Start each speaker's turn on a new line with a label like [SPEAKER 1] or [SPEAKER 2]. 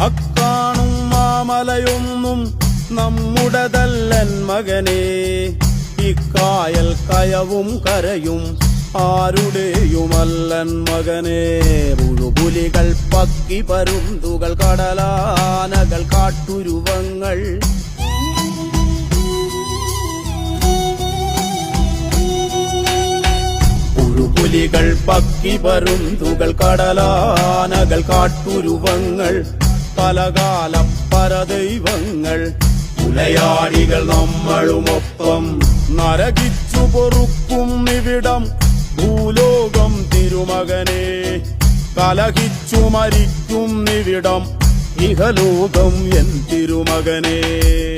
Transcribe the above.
[SPEAKER 1] അക്കാണും മാമലയൊന്നും നമ്മുടതല്ലൻ മകനെ. ഇക്കായൽ കയവും കരയും ആരുടെയുമല്ലൻ മകനെ. പുഴുപുലികൾ പക്കി പരുന്തുകൾ കടലാനകൾ കാട്ടുരുവങ്ങൾ പുഴുപുലികൾ പക്കി പരുന്തുകൾ കടലാനകൾ കാട്ടുരുവങ്ങൾ പലകാല പരദൈവങ്ങൾ ഉലയാടികൾ നമ്മളുമൊപ്പം നരകിച്ചു പൊറുക്കും ഇവിടം. ഭൂലോകം തിരുമകനെ കലഹിച്ചു മരിക്കും ഇവിടം. ഇഹലോകം എൻ തിരുമകനേ.